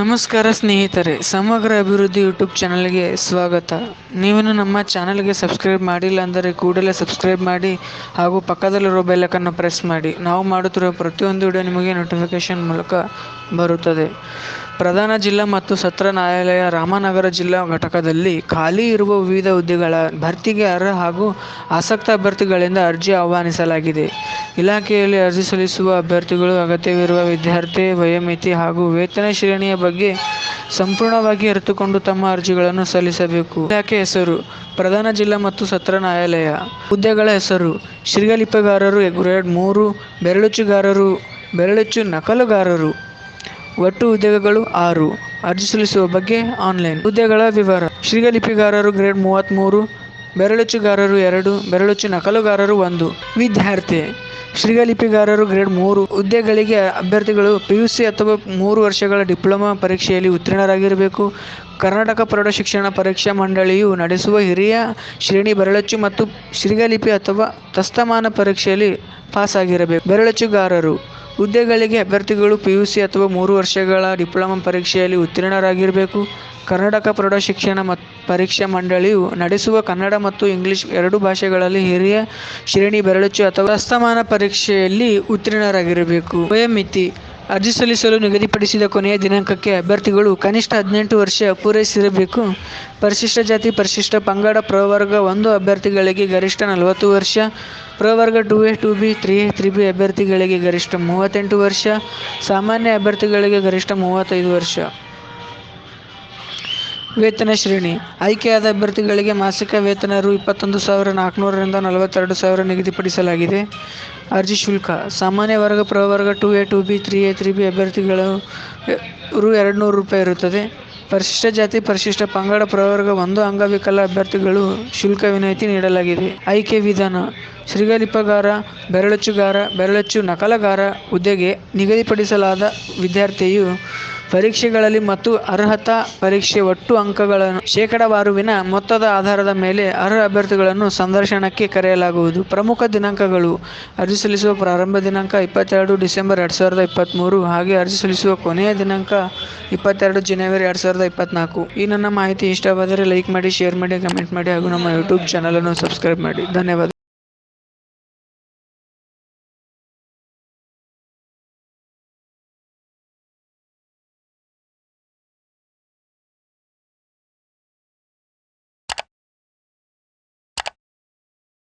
ನಮಸ್ಕಾರ ಸ್ನೇಹಿತರೆ, ಸಮಗ್ರ ಅಭಿವೃದ್ಧಿ ಯೂಟ್ಯೂಬ್ ಚಾನಲ್ಗೆ ಸ್ವಾಗತ. ನೀವು ನಮ್ಮ ಚಾನಲ್ಗೆ ಸಬ್ಸ್ಕ್ರೈಬ್ ಮಾಡಿಲ್ಲ ಅಂದರೆ ಕೂಡಲೇ ಸಬ್ಸ್ಕ್ರೈಬ್ ಮಾಡಿ ಹಾಗೂ ಪಕ್ಕದಲ್ಲಿರೋ ಬೆಲ್ಲಕನ್ನು ಪ್ರೆಸ್ ಮಾಡಿ. ನಾವು ಮಾಡುತ್ತಿರುವ ಪ್ರತಿಯೊಂದು ವಿಡಿಯೋ ನಿಮಗೆ ನೋಟಿಫಿಕೇಶನ್ ಮೂಲಕ ಬರುತ್ತದೆ. ಪ್ರಧಾನ ಜಿಲ್ಲಾ ಮತ್ತು ಸತ್ರ ನ್ಯಾಯಾಲಯ ರಾಮನಗರ ಜಿಲ್ಲಾ ಘಟಕದಲ್ಲಿ ಖಾಲಿ ಇರುವ ವಿವಿಧ ಹುದ್ದೆಗಳ ಭರ್ತಿಗೆ ಅರ್ಹ ಹಾಗೂ ಆಸಕ್ತ ಅಭ್ಯರ್ಥಿಗಳಿಂದ ಅರ್ಜಿ ಆಹ್ವಾನಿಸಲಾಗಿದೆ. ಇಲಾಖೆಯಲ್ಲಿ ಅರ್ಜಿ ಸಲ್ಲಿಸುವ ಅಭ್ಯರ್ಥಿಗಳು ಅಗತ್ಯವಿರುವ ವಿದ್ಯಾರ್ಥಿ, ವಯೋಮಿತಿ ಹಾಗೂ ವೇತನ ಶ್ರೇಣಿಯ ಬಗ್ಗೆ ಸಂಪೂರ್ಣವಾಗಿ ಅರಿತುಕೊಂಡು ತಮ್ಮ ಅರ್ಜಿಗಳನ್ನು ಸಲ್ಲಿಸಬೇಕು. ಇಲಾಖೆ ಹೆಸರು, ಪ್ರಧಾನ ಜಿಲ್ಲಾ ಮತ್ತು ಸತ್ರ ನ್ಯಾಯಾಲಯ. ಹುದ್ದೆಗಳ ಹೆಸರು ಶ್ರೀಗಲಿಪಿಗಾರರು ಗ್ರೇಡ್ ಮೂರು ಬೆರಳುಚುಗಾರರು ಬೆರಳುಚ್ಚು ನಕಲುಗಾರರು. ಒಟ್ಟು ಹುದ್ದೆಗಳು ಆರು. ಅರ್ಜಿ ಸಲ್ಲಿಸುವ ಬಗ್ಗೆ ಆನ್ಲೈನ್. ಹುದ್ದೆಗಳ ವಿವರ. ಶ್ರೀಗಲಿಪಿಗಾರರು ಗ್ರೇಡ್ ಮೂವತ್ತ್ಮೂರು ಬೆರಳುಚ್ಚುಗಾರರು ಎರಡು, ಬೆರಳುಚ್ಚು ನಕಲುಗಾರರು ಒಂದು. ವಿದ್ಯಾರ್ಥಿ. ಶ್ರೀಗಲಿಪಿಗಾರರು ಗ್ರೇಡ್ ಮೂರು. ಹುದ್ದೆಗಳಿಗೆ ಅಭ್ಯರ್ಥಿಗಳು ಪಿ ಯು ಸಿ ಅಥವಾ ಮೂರು ವರ್ಷಗಳ ಡಿಪ್ಲೊಮಾ ಪರೀಕ್ಷೆಯಲ್ಲಿ ಉತ್ತೀರ್ಣರಾಗಿರಬೇಕು. ಕರ್ನಾಟಕ ಪ್ರೌಢ ಶಿಕ್ಷಣ ಪರೀಕ್ಷಾ ಮಂಡಳಿಯು ನಡೆಸುವ ಹಿರಿಯ ಶ್ರೇಣಿ ಬೆರಳಚ್ಚು ಮತ್ತು ಶ್ರೀಗಲಿಪಿ ಅಥವಾ ತಸ್ತಮಾನ ಪರೀಕ್ಷೆಯಲ್ಲಿ ಪಾಸಾಗಿರಬೇಕು. ಬೆರಳಚ್ಚುಗಾರರು. ಹುದ್ದೆಗಳಿಗೆ ಅಭ್ಯರ್ಥಿಗಳು ಪಿ ಯು ಸಿ ಅಥವಾ ಮೂರು ವರ್ಷಗಳ ಡಿಪ್ಲೊಮಾ ಪರೀಕ್ಷೆಯಲ್ಲಿ ಉತ್ತೀರ್ಣರಾಗಿರಬೇಕು. ಕರ್ನಾಟಕ ಪ್ರೌಢಶಿಕ್ಷಣ ಮತ್ತು ಪರೀಕ್ಷಾ ಮಂಡಳಿಯು ನಡೆಸುವ ಕನ್ನಡ ಮತ್ತು ಇಂಗ್ಲಿಷ್ ಎರಡೂ ಭಾಷೆಗಳಲ್ಲಿ ಹಿರಿಯ ಶ್ರೇಣಿ ಬೆರಳಚ್ಚು ಅಥವಾ ಅಸ್ತಮಾನ ಪರೀಕ್ಷೆಯಲ್ಲಿ ಉತ್ತೀರ್ಣರಾಗಿರಬೇಕು. ವಯೋಮಿತಿ ಅರ್ಜಿ ಸಲ್ಲಿಸಲು ನಿಗದಿಪಡಿಸಿದ ಕೊನೆಯ ದಿನಾಂಕಕ್ಕೆ ಅಭ್ಯರ್ಥಿಗಳು ಕನಿಷ್ಠ ಹದಿನೆಂಟು ವರ್ಷ ಪೂರೈಸಿರಬೇಕು. ಪರಿಶಿಷ್ಟ ಜಾತಿ, ಪರಿಶಿಷ್ಟ ಪಂಗಡ, ಪ್ರವರ್ಗ ಒಂದು ಅಭ್ಯರ್ಥಿಗಳಿಗೆ ಗರಿಷ್ಠ ನಲವತ್ತು ವರ್ಷ, ಪ್ರವರ್ಗ two A, two B, three A, three B ಅಭ್ಯರ್ಥಿಗಳಿಗೆ ಗರಿಷ್ಠ ಮೂವತ್ತೆಂಟು ವರ್ಷ, ಸಾಮಾನ್ಯ ಅಭ್ಯರ್ಥಿಗಳಿಗೆ ಗರಿಷ್ಠ ಮೂವತ್ತೈದು ವರ್ಷ. ವೇತನ ಶ್ರೇಣಿ. ಆಯ್ಕೆಯಾದ ಅಭ್ಯರ್ಥಿಗಳಿಗೆ ಮಾಸಿಕ ವೇತನ ರು ಇಪ್ಪತ್ತೊಂದು ಸಾವಿರ, ನಾಲ್ಕುನೂರರಿಂದ ನಲವತ್ತೆರಡು ಸಾವಿರ ನಿಗದಿಪಡಿಸಲಾಗಿದೆ. ಅರ್ಜಿ ಶುಲ್ಕ. ಸಾಮಾನ್ಯ ವರ್ಗ ಪ್ರವರ್ಗ two A, two B, three A, three B ಅಭ್ಯರ್ಥಿಗಳು ರು ಎರಡು ನೂರು ರೂಪಾಯಿ ಇರುತ್ತದೆ. ಪರಿಶಿಷ್ಟ ಜಾತಿ, ಪರಿಶಿಷ್ಟ ಪಂಗಡ ಪ್ರವರ್ಗ ಒಂದು ಅಂಗವಿಕಲ ಅಭ್ಯರ್ಥಿಗಳು ಶುಲ್ಕ ವಿನಾಯಿತಿ ನೀಡಲಾಗಿದೆ. ಆಯ್ಕೆ ವಿಧಾನ. ಶ್ರೀಗಲಿಪಗಾರ, ಬೆರಳಚ್ಚುಗಾರ, ಬೆರಳಚ್ಚು ನಕಲಗಾರ ಹುದ್ದೆಗೆ ನಿಗದಿಪಡಿಸಲಾದ ವಿದ್ಯಾರ್ಥಿಯು ಪರೀಕ್ಷೆಗಳಲ್ಲಿ ಮತ್ತು ಅರ್ಹತಾ ಪರೀಕ್ಷೆ ಒಟ್ಟು ಅಂಕಗಳನ್ನು ಶೇಕಡಾವಾರುವಿನ ಮೊತ್ತದ ಆಧಾರದ ಮೇಲೆ ಅರ್ಹ ಅಭ್ಯರ್ಥಿಗಳನ್ನು ಸಂದರ್ಶನಕ್ಕೆ ಕರೆಯಲಾಗುವುದು. ಪ್ರಮುಖ ದಿನಾಂಕಗಳು ಅರ್ಜಿ ಸಲ್ಲಿಸುವ ಪ್ರಾರಂಭ ದಿನಾಂಕ ಇಪ್ಪತ್ತೆರಡು ಡಿಸೆಂಬರ್ ಎರಡು ಸಾವಿರದ ಇಪ್ಪತ್ತ್ಮೂರು ಹಾಗೆ ಅರ್ಜಿ ಸಲ್ಲಿಸುವ ಕೊನೆಯ ದಿನಾಂಕ ಇಪ್ಪತ್ತೆರಡು ಜನವರಿ ಎರಡು ಸಾವಿರದ ಇಪ್ಪತ್ತ್ನಾಲ್ಕು ಈ ನನ್ನ ಮಾಹಿತಿ ಇಷ್ಟವಾದರೆ ಲೈಕ್ ಮಾಡಿ, ಶೇರ್ ಮಾಡಿ, ಕಮೆಂಟ್ ಮಾಡಿ ಹಾಗೂ ನಮ್ಮ ಯೂಟ್ಯೂಬ್ ಚಾನಲನ್ನು ಸಬ್ಸ್ಕ್ರೈಬ್ ಮಾಡಿ. ಧನ್ಯವಾದ